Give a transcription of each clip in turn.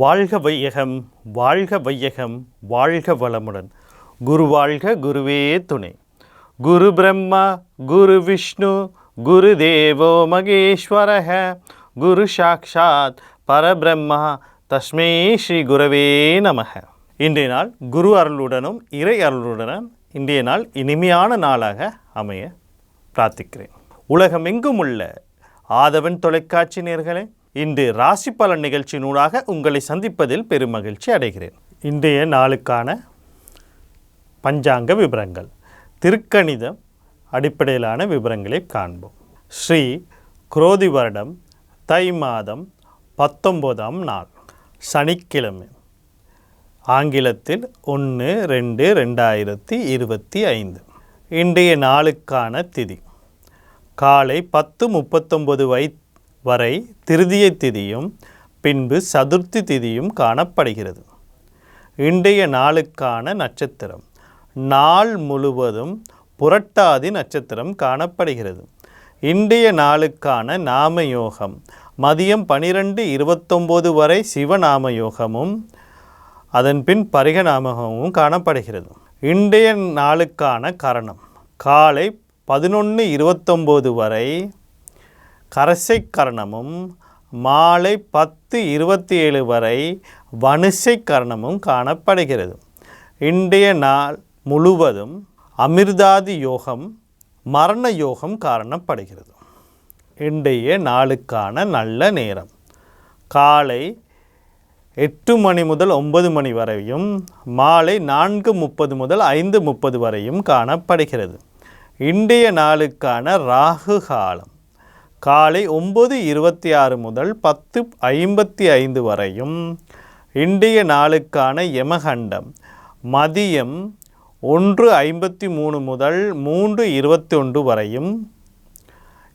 வாழ்க வையகம் வாழ்க வையகம் வாழ்க வளமுடன். குரு வாழ்க குருவே துணை. குரு பிரம்மா குரு விஷ்ணு குரு தேவோ மகேஸ்வரக. குரு சாக்ஷாத் பரபிரம்மா தஸ்மே ஸ்ரீ குரவே நமக. இன்றைய நாள் குரு அருளுடனும் இறை அருளுடனும் இன்றைய நாள் இனிமையான நாளாக அமைய பிரார்த்திக்கிறேன். உலகமெங்கும் உள்ள ஆதவன் தொலைக்காட்சி நேர்களே இன்று ராசி பலன் நிகழ்ச்சியினூடாக உங்களை சந்திப்பதில் பெருமகிழ்ச்சி அடைகிறேன். இன்றைய நாளுக்கான பஞ்சாங்க விவரங்கள் திருக்கணிதம் அடிப்படையிலான விவரங்களை காண்போம். ஸ்ரீ குரோதி வருடம் தை மாதம் பத்தொம்போதாம் நாள் சனிக்கிழமை. ஆங்கிலத்தில் ஒன்று ரெண்டு ரெண்டாயிரத்தி இருபத்தி ஐந்து. இன்றைய நாளுக்கான திதி. காலை பத்து முப்பத்தொம்பது வயது வரை திருதிய திதியும் பின்பு சதுர்த்தி திதியும் காணப்படுகிறது. இன்றைய நாளுக்கான நட்சத்திரம். நாள் முழுவதும் புரட்டாதி நட்சத்திரம் காணப்படுகிறது. இன்றைய நாளுக்கான நாம யோகம் மதியம் பனிரெண்டு இருபத்தொம்போது வரை சிவநாம யோகமும் அதன் பின் பரிகநாமகமும் காணப்படுகிறது. இன்றைய நாளுக்கான கரணம் காலை பதினொன்று இருபத்தொம்போது வரை கரசை கரணமும் மாலை பத்து இருபத்தி ஏழு வரை வனுசை கரணமும் காணப்படுகிறது. இன்றைய நாள் முழுவதும் அமிர்தாதி யோகம் மரண யோகம் காரணப்படுகிறது. இன்றைய நாளுக்கான நல்ல நேரம். காலை எட்டு மணி முதல் ஒன்பது மணி வரையும் மாலை நான்கு முப்பது முதல் ஐந்து முப்பது வரையும் காணப்படுகிறது. இன்றைய நாளுக்கான ராகு காலம். காலை ஒம்பது இருபத்தி ஆறு முதல் பத்து ஐம்பத்தி ஐந்து வரையும் இன்றைய நாளுக்கான யமகண்டம். மதியம் ஒன்று ஐம்பத்தி மூணு முதல் மூன்று இருபத்தி ஒன்று வரையும்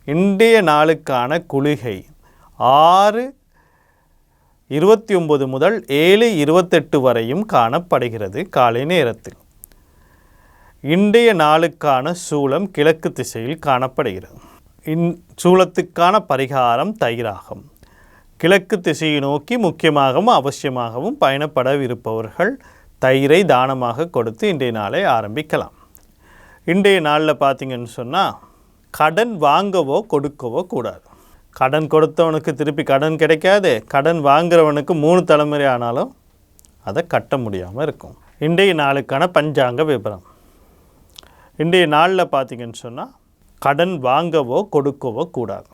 இன்றைய நாளுக்கான குளிகை. ஆறு இருபத்தி ஒம்பது முதல் ஏழு இருபத்தெட்டு வரையும் காணப்படுகிறது காலை நேரத்தில். இன்றைய நாளுக்கான சூலம் கிழக்கு திசையில் காணப்படுகிறது. இன் சூலத்துக்கான பரிகாரம் தயிராகும். கிழக்கு திசையை நோக்கி முக்கியமாகவும் அவசியமாகவும் பயணப்படவிருப்பவர்கள் தயிரை தானமாக கொடுத்து இன்றைய நாளை ஆரம்பிக்கலாம். இன்றைய நாளில் பார்த்தீங்கன்னு சொன்னால் கடன் வாங்கவோ கொடுக்கவோ கூடாது. கடன் கொடுத்தவனுக்கு திருப்பி கடன் கிடைக்காது கடன் வாங்குறவனுக்கு மூணு தலைமுறை ஆனாலும் அதை கட்ட முடியாமல் இருக்கும். இன்றைய நாளுக்கான பஞ்சாங்க விபரம். இன்றைய நாளில் பார்த்தீங்கன்னு சொன்னால் கடன் வாங்கவோ கொடுக்கவோ கூடாது.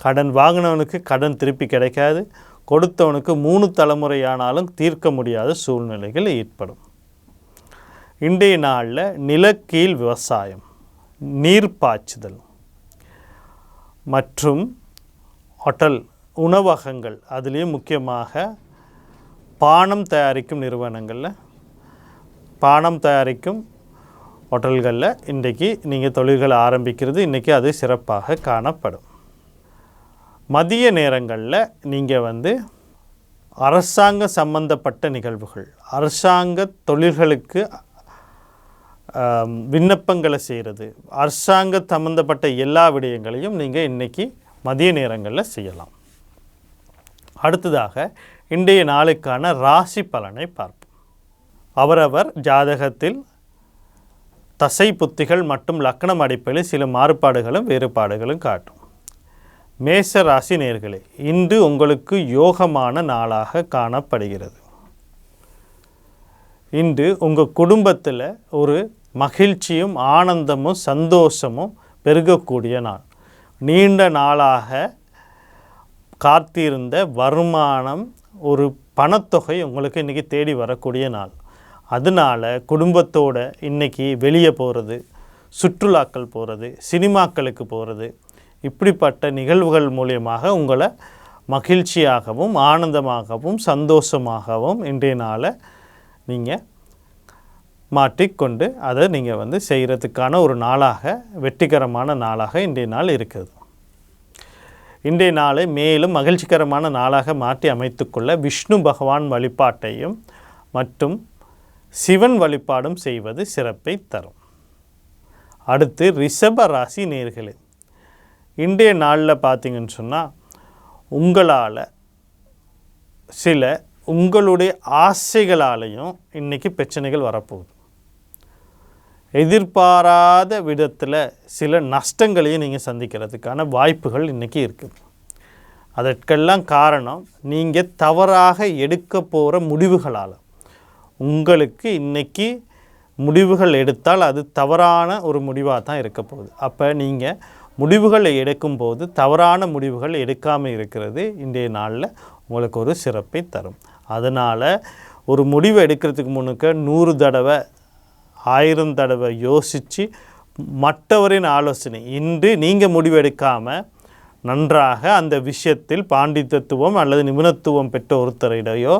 கடன் வாங்கினவனுக்கு கடன் திருப்பி கிடைக்காது. கொடுத்தவனுக்கு மூணு தலைமுறையானாலும் தீர்க்க முடியாத சூழ்நிலைகள் ஏற்படும். இன்றைய நாளில் நிலக்கீழ் விவசாயம் நீர் பாய்ச்சுதல் மற்றும் ஹோட்டல் உணவகங்கள் அதுலேயும் முக்கியமாக பானம் தயாரிக்கும் நிறுவனங்களில் பானம் தயாரிக்கும் ஹோட்டல்களில் இன்றைக்கி நீங்கள் தொழில்களை ஆரம்பிக்கிறது இன்றைக்கி அது சிறப்பாக காணப்படும். மதிய நேரங்களில் நீங்கள் வந்து அரசாங்க சம்பந்தப்பட்ட நிகழ்வுகள் அரசாங்க தொழில்களுக்கு விண்ணப்பங்களை செய்கிறது அரசாங்க சம்மந்தப்பட்ட எல்லா விடயங்களையும் நீங்கள் இன்றைக்கி மதிய நேரங்களில் செய்யலாம். அடுத்ததாக இன்றைய நாளுக்கான ராசி பலனை பார்ப்போம். அவரவர் ஜாதகத்தில் தசை புத்திகள் மற்றும் லக்னம் அடிப்படையில் சில மாறுபாடுகளும் வேறுபாடுகளும் காட்டும். மேச ராசி நேர்களே இன்று உங்களுக்கு யோகமான நாளாக காணப்படுகிறது. இன்று உங்கள் குடும்பத்தில் ஒரு மகிழ்ச்சியும் ஆனந்தமும் சந்தோஷமும் பெருகக்கூடிய நாள். நீண்ட நாளாக காத்திருந்த வருமானம் ஒரு பணத்தொகை உங்களுக்கு இன்றைக்கி தேடி வரக்கூடிய நாள். அதனால் குடும்பத்தோடு இன்றைக்கி வெளியே போகிறது சுற்றுலாக்கள் போகிறது சினிமாக்களுக்கு போகிறது இப்படிப்பட்ட நிகழ்வுகள் மூலியமாக உங்களை மகிழ்ச்சியாகவும் ஆனந்தமாகவும் சந்தோஷமாகவும் இன்றைய நாளை நீங்கள் மாற்றிக்கொண்டு அதை நீங்கள் வந்து செய்கிறதுக்கான ஒரு நாளாக வெற்றிகரமான நாளாக இன்றைய நாள் இருக்குது இன்றைய நாளை மேலும் மகிழ்ச்சிகரமான நாளாக மாற்றி அமைத்துக்கொள்ள விஷ்ணு பகவான் வழிபாட்டையும் மற்றும் சிவன் வழிபாடும் செய்வது சிறப்பை தரும். அடுத்து ரிஷப ராசி நேர்களே இன்றைய நாளில் பார்த்தீங்கன்னு சொன்னால் உங்களால் சில உங்களுடைய ஆசைகளாலையும் இன்றைக்கி பிரச்சனைகள் வரப்போகுது. எதிர்பாராத விதத்தில் சில நஷ்டங்களையும் நீங்கள் சந்திக்கிறதுக்கான வாய்ப்புகள் இன்றைக்கி இருக்குது. அதற்கெல்லாம் காரணம் நீங்கள் தவறாக எடுக்க போகிற முடிவுகளால். உங்களுக்கு இன்றைக்கி முடிவுகள் எடுத்தால் அது தவறான ஒரு முடிவாக தான் இருக்க போகுது. அப்போ நீங்கள் முடிவுகளை எடுக்கும்போது தவறான முடிவுகள் எடுக்காமல் இருக்கிறது இன்றைய நாளில் உங்களுக்கு ஒரு சிறப்பை தரும். அதனால் ஒரு முடிவு எடுக்கிறதுக்கு முன்னுக்க நூறு தடவை ஆயிரம் தடவை யோசித்து மற்றவரின் ஆலோசனை இன்று நீங்கள் முடிவெடுக்காமல் நன்றாக அந்த விஷயத்தில் பாண்டித்தத்துவம் அல்லது நிபுணத்துவம் பெற்ற ஒருத்தரிடையோ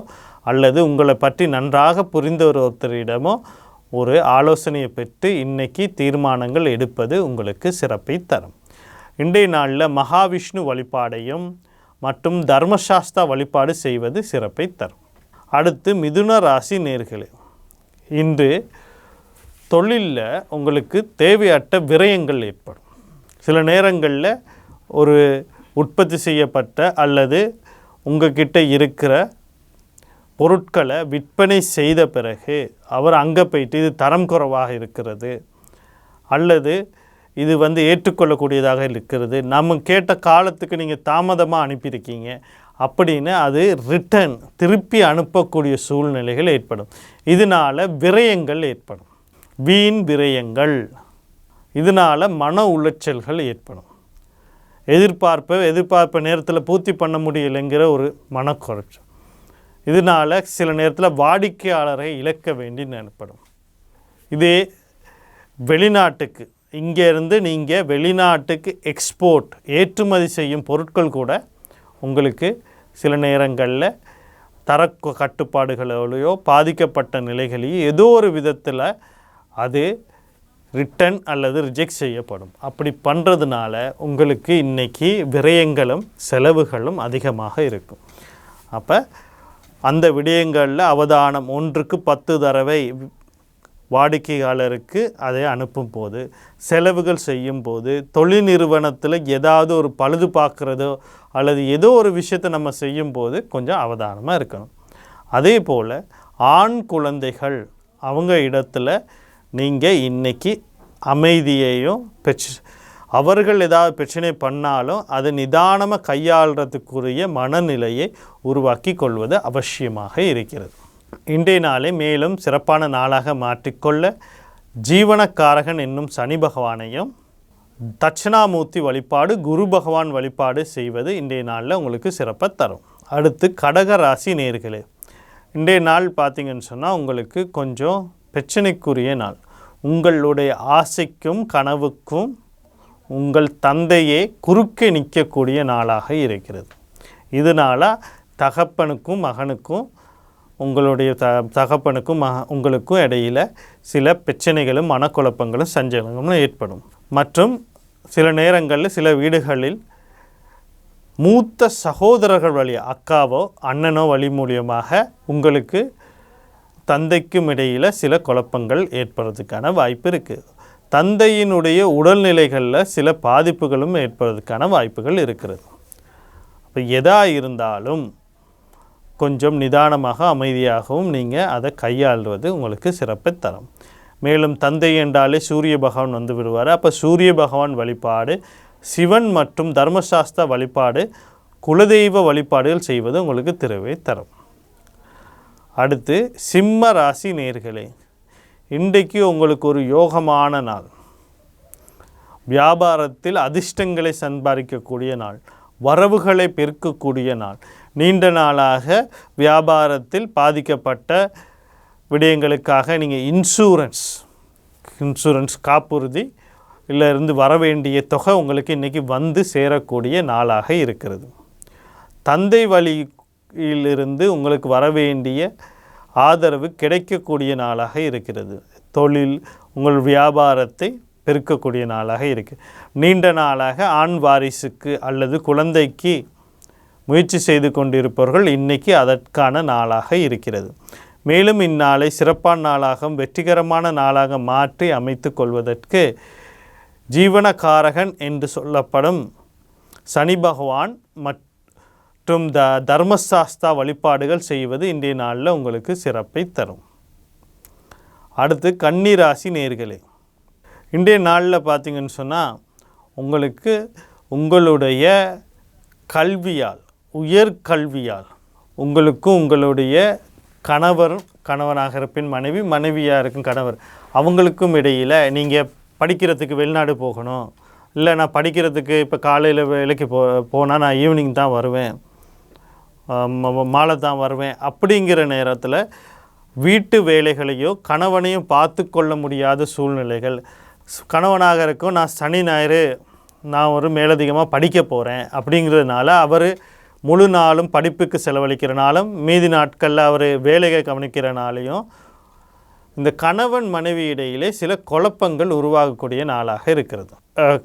அல்லது உங்களை பற்றி நன்றாக புரிந்த ஒரு ஒருத்தரிடமோ ஒரு ஆலோசனையை பெற்று இன்னைக்கு தீர்மானங்கள் எடுப்பது உங்களுக்கு சிறப்பை தரும். இன்றைய நாளில் மகாவிஷ்ணு வழிபாடையும் மற்றும் தர்மசாஸ்தா வழிபாடு செய்வது சிறப்பை தரும். அடுத்து மிதுன ராசி நேர்களே இன்று தொழிலில் உங்களுக்கு தேவையற்ற விரயங்கள் ஏற்படும். சில நேரங்களில் ஒரு உற்பத்தி செய்யப்பட்ட அல்லது உங்ககிட்ட இருக்கிற பொருட்களை விற்பனை செய்த பிறகு அவர் அங்கே போயிட்டு இது தரம் குறைவாக இருக்கிறது அல்லது இது வந்து ஏற்றுக்கொள்ளக்கூடியதாக இருக்கிறது. நம்ம கேட்ட காலத்துக்கு நீங்கள் தாமதமாக அனுப்பியிருக்கீங்க அப்படின்னு அது ரிட்டர்ன் திருப்பி அனுப்பக்கூடிய சூழ்நிலைகள் ஏற்படும். இதனால் விரயங்கள் ஏற்படும். வீண் விரயங்கள். இதனால் மன உளைச்சல்கள் ஏற்படும். எதிர்பார்ப்பை எதிர்பார்ப்ப நேரத்தில் பூர்த்தி பண்ண முடியலைங்கிற ஒரு மனக்குறைச்சல். இதனால் சில நேரத்தில் வாடிக்கையாளரை இழக்க வேண்டி நினைப்படும் இதே வெளிநாட்டுக்கு இங்கேருந்து நீங்கள் வெளிநாட்டுக்கு எக்ஸ்போர்ட் ஏற்றுமதி செய்யும் பொருட்கள் கூட உங்களுக்கு சில நேரங்களில் தர கட்டுப்பாடுகளோடையோ பாதிக்கப்பட்ட நிலைகளையோ ஏதோ ஒரு விதத்தில் அது ரிட்டன் அல்லது ரிஜெக்ட் செய்யப்படும். அப்படி பண்ணுறதுனால உங்களுக்கு இன்றைக்கி விரயங்களும் செலவுகளும் அதிகமாக இருக்கும். அப்போ அந்த விடயங்களில் அவதானம் ஒன்றுக்கு பத்து தடவை வாடிக்கையாளருக்கு அதை அனுப்பும் போது செலவுகள் செய்யும் போது தொழில் நிறுவனத்தில் ஏதாவது ஒரு பழுது பார்க்குறதோ அல்லது ஏதோ ஒரு விஷயத்தை நம்ம செய்யும் போது கொஞ்சம் அவதானமாக இருக்கணும். அதே போல் ஆண் குழந்தைகள் அவங்க இடத்துல நீங்கள் இன்றைக்கி அமைதியையும் பெற்று அவர்கள் ஏதாவது பிரச்சனை பண்ணாலும் அதை நிதானமாக கையாளுறதுக்குரிய மனநிலையை உருவாக்கி கொள்வது அவசியமாக இருக்கிறது. இன்றைய நாளை மேலும் சிறப்பான நாளாக மாற்றிக்கொள்ள ஜீவனக்காரகன் என்னும் சனி பகவானையும் தட்சிணாமூர்த்தி வழிபாடு குரு பகவான் வழிபாடு செய்வது இன்றைய நாளில் உங்களுக்கு சிறப்பை தரும். அடுத்து கடக ராசி நேர்களே இன்றைய நாள் பார்த்திங்கன்னு சொன்னால் உங்களுக்கு கொஞ்சம் பிரச்சனைக்குரிய நாள். உங்களுடைய ஆசைக்கும் கனவுக்கும் உங்கள் தந்தையே குறுக்கே நிற்கக்கூடிய நாளாக இருக்கிறது. இதனால் தகப்பனுக்கும் மகனுக்கும் உங்களுடைய த தகப்பனுக்கும் மக உங்களுக்கும் இடையில் சில பிரச்சனைகளும் மனக்குழப்பங்களும் சஞ்சலங்களும் ஏற்படும். மற்றும் சில நேரங்களில் சில வீடுகளில் மூத்த சகோதரர்கள் வழி அக்காவோ அண்ணனோ வழி மூலியமாக உங்களுக்கு தந்தைக்கும் இடையில் சில குழப்பங்கள் ஏற்படுறதுக்கான வாய்ப்பு இருக்குது தந்தையினுடைய உடல்நிலைகளில் சில பாதிப்புகளும் ஏற்படுறதுக்கான வாய்ப்புகள் இருக்கிறது. இப்போ எதா இருந்தாலும் கொஞ்சம் நிதானமாக அமைதியாகவும் நீங்கள் அதை கையாள்வது உங்களுக்கு சிறப்பை தரும். மேலும் தந்தை என்றாலே சூரிய பகவான் வந்து விடுவார். அப்போ சூரிய பகவான் வழிபாடு சிவன் மற்றும் தர்மசாஸ்திர வழிபாடு குலதெய்வ வழிபாடுகள் செய்வது உங்களுக்கு திருவை தரும். அடுத்து சிம்ம ராசி நேர்களே. இன்றைக்கு உங்களுக்கு ஒரு யோகமான நாள். வியாபாரத்தில் அதிர்ஷ்டங்களை சம்பாதிக்கக்கூடிய நாள். வரவுகளை பெருக்கக்கூடிய நாள். நீண்ட நாளாக வியாபாரத்தில் பாதிக்கப்பட்ட விடயங்களுக்காக நீங்கள் இன்சூரன்ஸ் இன்சூரன்ஸ் காப்புறுதி இல்லை இருந்து வர வேண்டிய தொகை உங்களுக்கு இன்றைக்கி வந்து சேரக்கூடிய நாளாக இருக்கிறது. தந்தை வழியிலிருந்து உங்களுக்கு வர வேண்டிய ஆதரவு கிடைக்கக்கூடிய நாளாக இருக்கிறது. தொழில் உங்கள் வியாபாரத்தை பெருக்கக்கூடிய நாளாக இருக்குது நீண்ட நாளாக ஆண் வாரிசுக்கு அல்லது குழந்தைக்கு முயற்சி செய்து கொண்டிருப்பவர்கள் இன்றைக்கி அதற்கான நாளாக இருக்கிறது. மேலும் இந்நாளை சிறப்பான நாளாகவும் வெற்றிகரமான நாளாக மாற்றி அமைத்து கொள்வதற்கு ஜீவனகாரகன் என்று சொல்லப்படும் சனி பகவான் மற்றும் மற்றும் த தர்மசாஸ்தா வழிபாடுகள் செய்வது இன்றைய நாளில் உங்களுக்கு சிறப்பை தரும். அடுத்து கன்னிராசி நேர்களே இன்றைய நாளில் பார்த்தீங்கன்னு சொன்னால் உங்களுக்கு உங்களுடைய கல்வியால் உயர் கல்வியால் உங்களுக்கும் உங்களுடைய கணவர் கணவனாக இருப்பின் மனைவி மனைவியாக இருக்கும் கணவர் அவங்களுக்கும் இடையில் நீங்கள் படிக்கிறதுக்கு வெளிநாடு போகணும். இல்லை நான் படிக்கிறதுக்கு இப்போ காலையில் வேலைக்கு போ போனால் நான் ஈவினிங் தான் வருவேன். மாலை தான் வருவேன். அப்படிங்கிற நேரத்தில் வீட்டு வேலைகளையோ கணவனையும் பார்த்து கொள்ள முடியாத சூழ்நிலைகள். கணவனாக இருக்கும் நான் சனி ஞாயிறு நான் ஒரு மேலதிகமாக படிக்க போகிறேன் அப்படிங்கிறதுனால அவர் முழு நாளும் படிப்புக்கு செலவழிக்கிறனாலும் மீதி நாட்களில் அவர் வேலையை கவனிக்கிறனாலையும் இந்த கணவன் மனைவி இடையிலே சில குழப்பங்கள் உருவாகக்கூடிய நாளாக இருக்கிறது.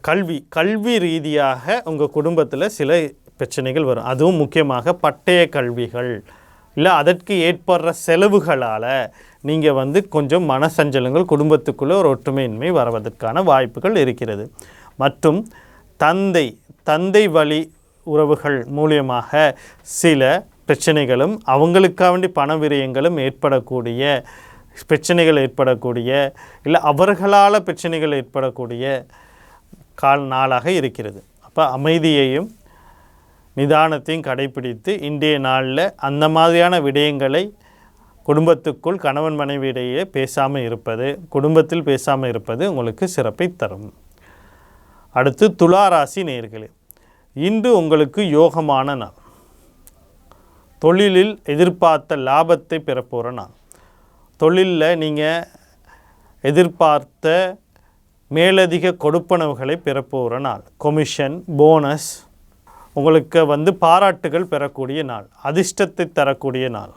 கல்வி. கல்வி ரீதியாக உங்கள் குடும்பத்தில் சில பிரச்சனைகள் வரும். அதுவும் முக்கியமாக பட்டய கல்விகள். இல்லை அதற்கு ஏற்படுற செலவுகளால் நீங்கள் வந்து கொஞ்சம் மனசஞ்சலங்கள் குடும்பத்துக்குள்ளே ஒரு ஒற்றுமையின்மை வருவதற்கான வாய்ப்புகள் இருக்கிறது. மற்றும் தந்தை தந்தை வழி உறவுகள் மூலியமாக சில பிரச்சனைகளும் அவங்களுக்காக வேண்டி பண விரயங்களும் ஏற்படக்கூடிய பிரச்சனைகள் ஏற்படக்கூடிய இல்லை அவர்களால் பிரச்சனைகள் ஏற்படக்கூடிய கால் நாளாக இருக்கிறது. அப்போ அமைதியையும் நிதானத்தையும் கடைபிடித்து இன்றைய நாளில் அந்த மாதிரியான விடயங்களை குடும்பத்துக்குள் கணவன் மனைவியிடையே பேசாமல் இருப்பது குடும்பத்தில் பேசாமல் இருப்பது உங்களுக்கு சிறப்பை தரும். அடுத்து துலா ராசி நேர்களே இன்று உங்களுக்கு யோகமான நாள். தொழிலில் எதிர்பார்த்த லாபத்தை பெறப்போகிற நாள். தொழிலில் நீங்கள் எதிர்பார்த்த மேலதிக கொடுப்பனவுகளை பெறப்போகிற நாள். கொமிஷன் போனஸ் உங்களுக்கு வந்து பாராட்டுகள் பெறக்கூடிய நாள் அதிர்ஷ்டத்தை தரக்கூடிய நாள்.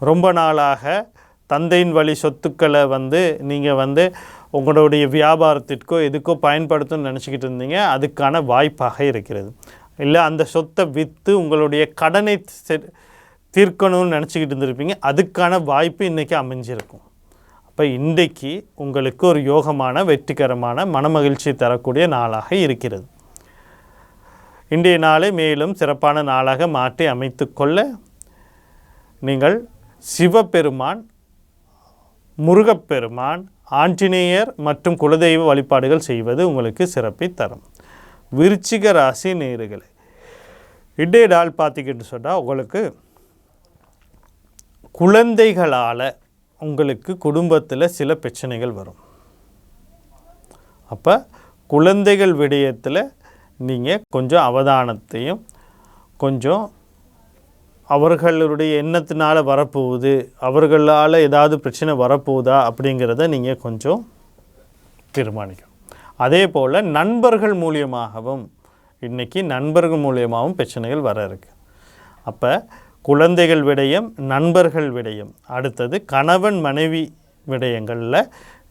ரொம்ப நாளாக தந்தையின் வழி சொத்துக்களை வந்து நீங்கள் வந்து உங்களுடைய வியாபாரத்திற்கோ எதுக்கோ பயன்படுத்தணும்னு நினச்சிக்கிட்டு இருந்தீங்க அதுக்கான வாய்ப்பாக இருக்கிறது. இல்லை அந்த சொத்தை விற்று உங்களுடைய கடனை செ- தீர்க்கணும்னு நினச்சிக்கிட்டு இருந்திருப்பீங்க அதுக்கான வாய்ப்பு இன்றைக்கி அமைஞ்சிருக்கும். அப்போ இன்றைக்கு உங்களுக்கு ஒரு யோகமான வெற்றிகரமான மனமகிழ்ச்சி தரக்கூடிய நாளாக இருக்கிறது. இன்றைய நாளை மேலும் சிறப்பான நாளாக மாற்றி அமைத்துக்கொள்ள நீங்கள் சிவபெருமான் முருகப்பெருமான் ஆஞ்சநேயர் மற்றும் குலதெய்வ வழிபாடுகள் செய்வது உங்களுக்கு சிறப்பை தரும். விருச்சிக ராசி நேருகளை இன்றைய நாள் பார்த்திக்கிட்டு சொன்னால் உங்களுக்கு குழந்தைகளால் உங்களுக்கு குடும்பத்தில் சில பிரச்சனைகள் வரும். அப்போ குழந்தைகள் விடயத்தில் நீங்கள் கொஞ்சம் அவதானத்தையும் கொஞ்சம் அவர்களுடைய எண்ணத்தினால் வரப்போகுது அவர்களால் ஏதாவது பிரச்சனை வரப்போகுதா அப்படிங்கிறத நீங்கள் கொஞ்சம் தீர்மானிக்கணும். அதே போல் நண்பர்கள் மூலியமாகவும் இன்றைக்கி நண்பர்கள் மூலியமாகவும் பிரச்சனைகள் வர இருக்கு. அப்போ குழந்தைகள் விடயம் நண்பர்கள் விடயம். அடுத்தது கணவன் மனைவி விடயங்களில்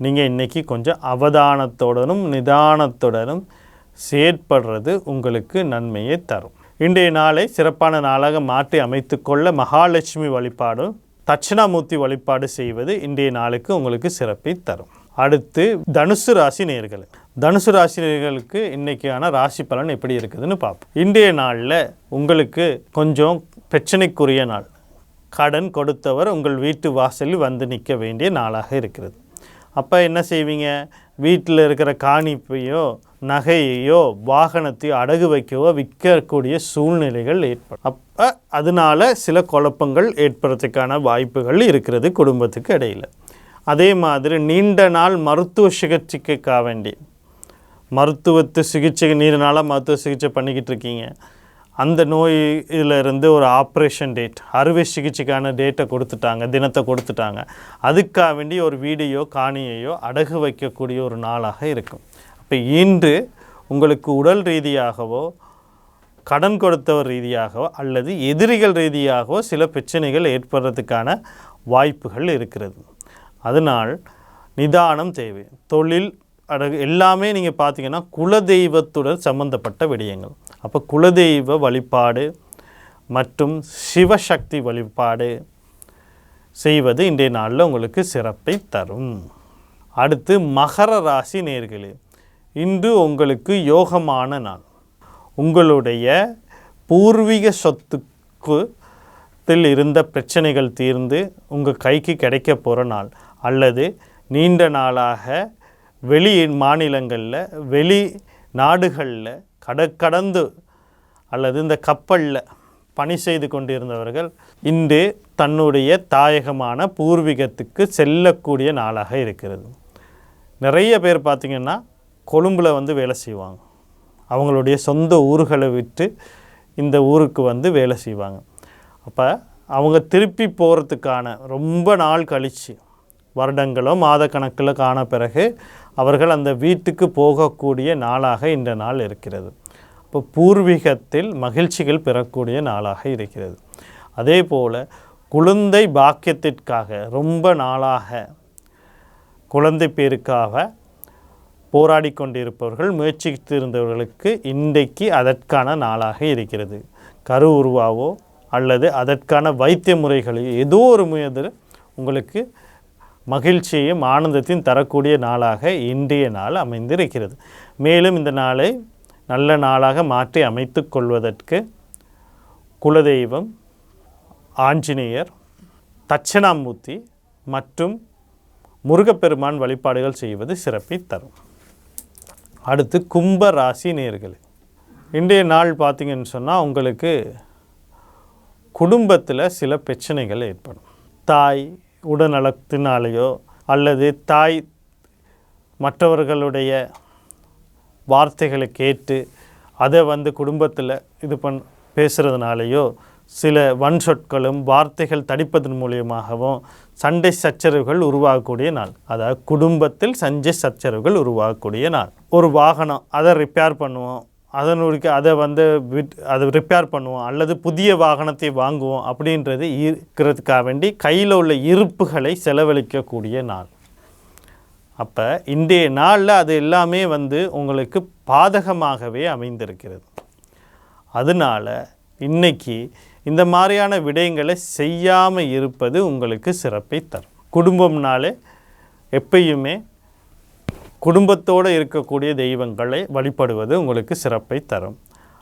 நீங்கள் இன்றைக்கி கொஞ்சம் அவதானத்துடனும் நிதானத்துடனும் செயற்படுறது உங்களுக்கு நன்மையை தரும். இன்றைய நாளை சிறப்பான நாளாக மாற்றி அமைத்துக்கொள்ள மகாலட்சுமி வழிபாடு தட்சிணாமூர்த்தி வழிபாடு செய்வது இன்றைய நாளுக்கு உங்களுக்கு சிறப்பை தரும். அடுத்து தனுசு ராசி நேர்கள் தனுசு ராசி நேர்களுக்கு இன்றைக்கான ராசி பலன் எப்படி இருக்குதுன்னு பார்ப்போம். இன்றைய நாளில் உங்களுக்கு கொஞ்சம் பிரச்சனைக்குரிய நாள். கடன் கொடுத்தவர் உங்கள் வீட்டு வாசலில் வந்து நிற்க வேண்டிய நாளாக இருக்கிறது. அப்போ என்ன செய்வீங்க? வீட்டில் இருக்கிற காணிப்பையோ நகையையோ வாகனத்தையோ அடகு வைக்கவோ விற்கக்கூடிய சூழ்நிலைகள் ஏற்படும். அப்போ அதனால சில குழப்பங்கள் ஏற்படுறதுக்கான வாய்ப்புகள் இருக்கிறது குடும்பத்துக்கு இடையில். அதே மாதிரி நீண்ட நாள் மருத்துவ சிகிச்சைக்காக வேண்டி மருத்துவத்து சிகிச்சை நீண்ட நாளாக மருத்துவ சிகிச்சை பண்ணிக்கிட்டு இருக்கீங்க. அந்த நோய் இருந்து ஒரு ஆப்ரேஷன் டேட் அறுவை சிகிச்சைக்கான டேட்டை கொடுத்துட்டாங்க தினத்தை கொடுத்துட்டாங்க. அதுக்காக வேண்டி ஒரு வீடியோ காணியையோ அடகு வைக்கக்கூடிய ஒரு நாளாக இருக்கும். இப்போ இன்று உங்களுக்கு உடல் ரீதியாகவோ கடன் கொடுத்தவர் ரீதியாகவோ அல்லது எதிரிகள் ரீதியாகவோ சில பிரச்சனைகள் ஏற்படுறதுக்கான வாய்ப்புகள் இருக்கிறது. அதனால் நிதானம் தேவை. தொழில் அடகு எல்லாமே நீங்கள் பார்த்தீங்கன்னா குலதெய்வத்துடன் சம்பந்தப்பட்ட விடயங்கள். அப்போ குலதெய்வ வழிபாடு மற்றும் சிவசக்தி வழிபாடு செய்வது இன்றைய நாளில் உங்களுக்கு சிறப்பை தரும். அடுத்து மகர ராசி நேர்களே. இன்று உங்களுக்கு யோகமான நாள். உங்களுடைய பூர்வீக சொத்துக்கு த்தில் இருந்த பிரச்சனைகள் தீர்ந்து உங்கள் கைக்கு கிடைக்க போகிற நாள். அல்லது நீண்ட நாளாக வெளி மாநிலங்களில் வெளி நாடுகளில் கடற்கடந்து அல்லது இந்த கப்பலில் பணி செய்து கொண்டிருந்தவர்கள் இன்று தன்னுடைய தாயகமான பூர்வீகத்துக்கு செல்லக்கூடிய நாளாக இருக்கிறது. நிறைய பேர் பார்த்திங்கன்னா கொழும்பில் வந்து வேலை செய்வாங்க. அவங்களுடைய சொந்த ஊர்களை விட்டு இந்த ஊருக்கு வந்து வேலை செய்வாங்க. அப்போ அவங்க திருப்பி போகிறதுக்கான ரொம்ப நாள் கழித்து வருடங்களோ மாதக்கணக்கில் காண பிறகு அவர்கள் அந்த வீட்டுக்கு போகக்கூடிய நாளாக இந்த நாள் இருக்கிறது. அப்போ பூர்வீகத்தில் மகிழ்ச்சிகள் பெறக்கூடிய நாளாக இருக்கிறது. அதே போல் குழந்தை பாக்கியத்திற்காக ரொம்ப நாளாக குழந்தை பேருக்காக போராடி கொண்டிருப்பவர்கள் முயற்சித்திருந்தவர்களுக்கு இன்றைக்கு அதற்கான நாளாக இருக்கிறது. கரு உருவாவோ அல்லது அதற்கான வைத்திய முறைகளையோ ஏதோ ஒரு முயதில் உங்களுக்கு மகிழ்ச்சியையும் ஆனந்தத்தையும் தரக்கூடிய நாளாக இன்றைய நாள் அமைந்திருக்கிறது. மேலும் இந்த நாளை நல்ல நாளாக மாற்றி அமைத்து கொள்வதற்கு குலதெய்வம் ஆஞ்சநேயர் தட்சணாமூர்த்தி மற்றும் முருகப்பெருமான் வழிபாடுகள் செய்வது சிறப்பை தரும். அடுத்து கும்ப ராசி நேர்களே இன்றைய நாள் பார்த்தீங்கன்னு சொன்னால் உங்களுக்கு குடும்பத்தில் சில பிரச்சனைகள் ஏற்படும். தாய் உடல்நலத்தினாலேயோ அல்லது தாய் மற்றவர்களுடைய வார்த்தைகளை கேட்டு அதை வந்து குடும்பத்தில் இது பண் பேசுகிறதுனாலேயோ சில வன் சொற்களும் வார்த்தைகள் தடிப்பதன் மூலியமாகவும் சண்டை சச்சரவுகள் உருவாகக்கூடிய நாள். அதாவது குடும்பத்தில் சண்டை சச்சரவுகள் உருவாகக்கூடிய நாள். ஒரு வாகனம் அதை ரிப்பேர் பண்ணுவோம். அதனுடைய அதை வந்து விட் அதை ரிப்பேர் பண்ணுவோம். அல்லது புதிய வாகனத்தை வாங்குவோம் அப்படின்றது இருக்கிறதுக்காக வேண்டி கையில் உள்ள இருப்புகளை செலவழிக்கக்கூடிய நாள். அப்போ இன்றைய நாளில் அது எல்லாமே வந்து உங்களுக்கு பாதகமாகவே அமைந்திருக்கிறது. அதனால் இன்னைக்கு இந்த மாதிரியான விடயங்களை செய்யாமல் இருப்பது உங்களுக்கு சிறப்பை தரும். குடும்பம்னாலே எப்பயுமே குடும்பத்தோடு இருக்கக்கூடிய தெய்வங்களை வழிபடுவது உங்களுக்கு சிறப்பை தரும்.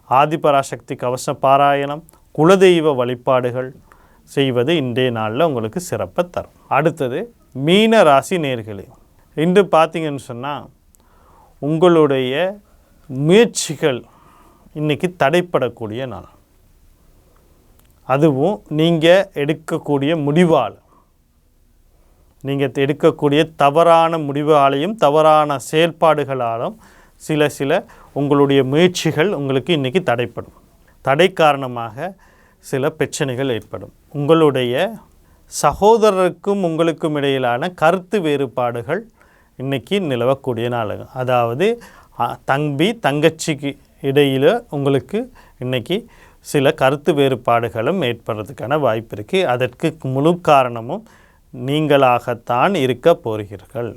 ஆதிபராசக்தி கவச பாராயணம் குலதெய்வ வழிபாடுகள் செய்வது இன்றைய நாளில் உங்களுக்கு சிறப்பை தரும். அடுத்தது மீன ராசி நேர்களே. இன்று பார்த்தீங்கன்னு சொன்னால் உங்களுடைய முயற்சிகள் இன்றைக்கி தடைப்படக்கூடிய நாள். அதுவும் நீங்கள் எடுக்கக்கூடிய முடிவால். நீங்கள் எடுக்கக்கூடிய தவறான முடிவாலையும் தவறான செயல்பாடுகளாலும் சில சில உங்களுடைய முயற்சிகள் உங்களுக்கு இன்றைக்கி தடைப்படும். தடை காரணமாக சில பிரச்சனைகள் ஏற்படும். உங்களுடைய சகோதரருக்கும் உங்களுக்கும் இடையிலான கருத்து வேறுபாடுகள் இன்றைக்கி நிலவக்கூடிய நாள் அதாவது தம்பி தங்கச்சிக்கு இடையில் உங்களுக்கு இன்றைக்கி சில கருத்து வேறுபாடுகளும் ஏற்படுறதுக்கான வாய்ப்பு இருக்குது அதற்கு முழு காரணமும் நீங்களாகத்தான் இருக்க போகிறீர்கள்.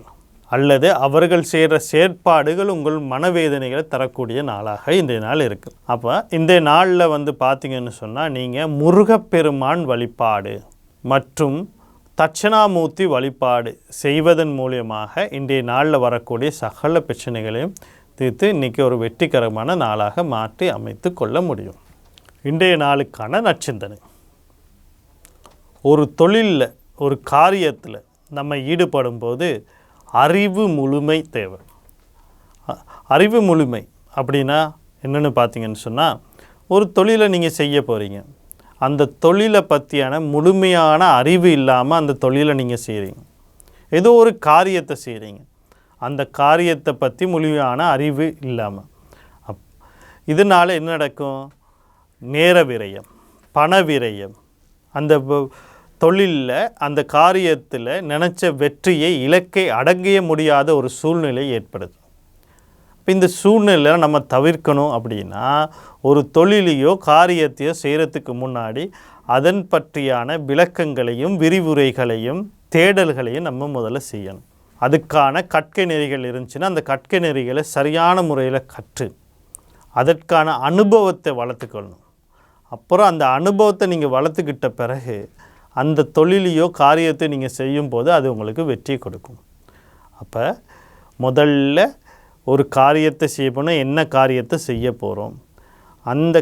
அல்லது அவர்கள் செய்கிற செயற்பாடுகள் உங்கள் மனவேதனைகளை தரக்கூடிய நாளாக இன்றைய நாள் இருக்குது அப்போ இந்த நாளில் வந்து பார்த்தீங்கன்னு சொன்னால் நீங்கள் முருகப்பெருமான் வழிபாடு மற்றும் தட்சணாமூர்த்தி வழிபாடு செய்வதன் மூலியமாக இன்றைய நாளில் வரக்கூடிய சகல பிரச்சனைகளையும் தீர்த்து இன்றைக்கி ஒரு வெற்றிகரமான நாளாக மாற்றி அமைத்து கொள்ள முடியும். இன்றைய நாளுக்கான நச்சிந்தனை ஒரு தொழிலில் ஒரு காரியத்தில் நம்ம ஈடுபடும் போது அறிவு முழுமை தேவை. அறிவு முழுமை அப்படின்னா என்னென்னு பார்த்தீங்கன்னு சொன்னால் ஒரு தொழிலை நீங்கள் செய்ய போகிறீங்க அந்த தொழிலை பற்றியான முழுமையான அறிவு இல்லாமல் அந்த தொழிலை நீங்கள் செய்கிறீங்க ஏதோ ஒரு காரியத்தை செய்கிறீங்க அந்த காரியத்தை பற்றி முழுமையான அறிவு இல்லாமல் அப் இதனால் என்ன நடக்கும்? நேர விரயம் பண விரயம் அந்த தொழிலில் அந்த காரியத்தில் நினச்ச வெற்றியை இலக்கை அடங்கிய முடியாத ஒரு சூழ்நிலை ஏற்படுது. இப்போ இந்த சூழ்நிலை நம்ம தவிர்க்கணும் அப்படின்னா ஒரு தொழிலையோ காரியத்தையோ செய்கிறதுக்கு முன்னாடி அதன் பற்றியான விளக்கங்களையும் விரிவுரைகளையும் தேடல்களையும் நம்ம முதல்ல செய்யணும். அதுக்கான கற்கை நெறிகள் இருந்துச்சுன்னா அந்த கற்கை நெறிகளை சரியான முறையில் கற்று அதற்கான அனுபவத்தை வளர்த்துக்கொள்ளணும். அப்புறம் அந்த அனுபவத்தை நீங்கள் வளர்த்துக்கிட்ட பிறகு அந்த தொழிலையோ காரியத்தை நீங்கள் செய்யும்போது அது உங்களுக்கு வெற்றி கொடுக்கும். அப்போ முதல்ல ஒரு காரியத்தை செய்ய போனால் என்ன காரியத்தை செய்ய போகிறோம் அந்த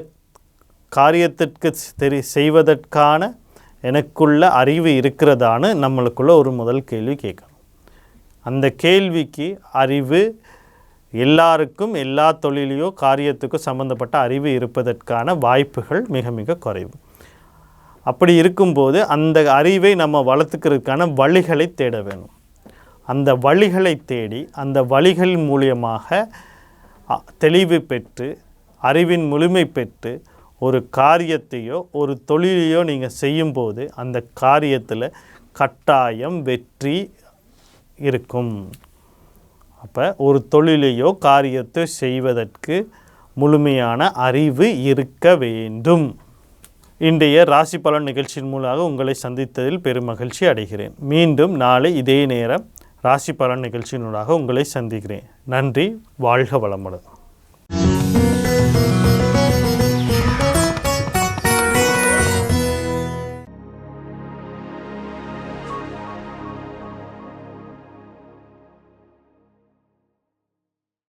காரியத்திற்கு தெரி செய்வதற்கான எனக்குள்ள அறிவு இருக்கிறதான்னு நம்மளுக்குள்ள ஒரு முதல் கேள்வி கேட்கணும். அந்த கேள்விக்கு அறிவு எல்லாருக்கும் எல்லா தொழிலையோ காரியத்துக்கும் சம்பந்தப்பட்ட அறிவு இருப்பதற்கான வாய்ப்புகள் மிக மிக குறைவு. அப்படி இருக்கும்போது அந்த அறிவை நம்ம வளர்த்துக்கிறதுக்கான வழிகளை தேட வேணும். அந்த வழிகளை தேடி அந்த வழிகள் மூலியமாக தெளிவு பெற்று அறிவின் முழுமை பெற்று ஒரு காரியத்தையோ ஒரு தொழிலையோ நீங்கள் செய்யும்போது அந்த காரியத்தில் கட்டாயம் வெற்றி இருக்கும். அப்போ ஒரு தொழிலையோ காரியத்தை செய்வதற்கு முழுமையான அறிவு இருக்க வேண்டும். இன்றைய ராசி பலன் நிகழ்ச்சியின் மூலமாக உங்களை சந்தித்ததில் பெரும் மகிழ்ச்சி அடைகிறேன். மீண்டும் நாளை இதே நேரம் ராசி பலன் நிகழ்ச்சியினூடாக உங்களை சந்திக்கிறேன். நன்றி வாழ்க வளமுடன்.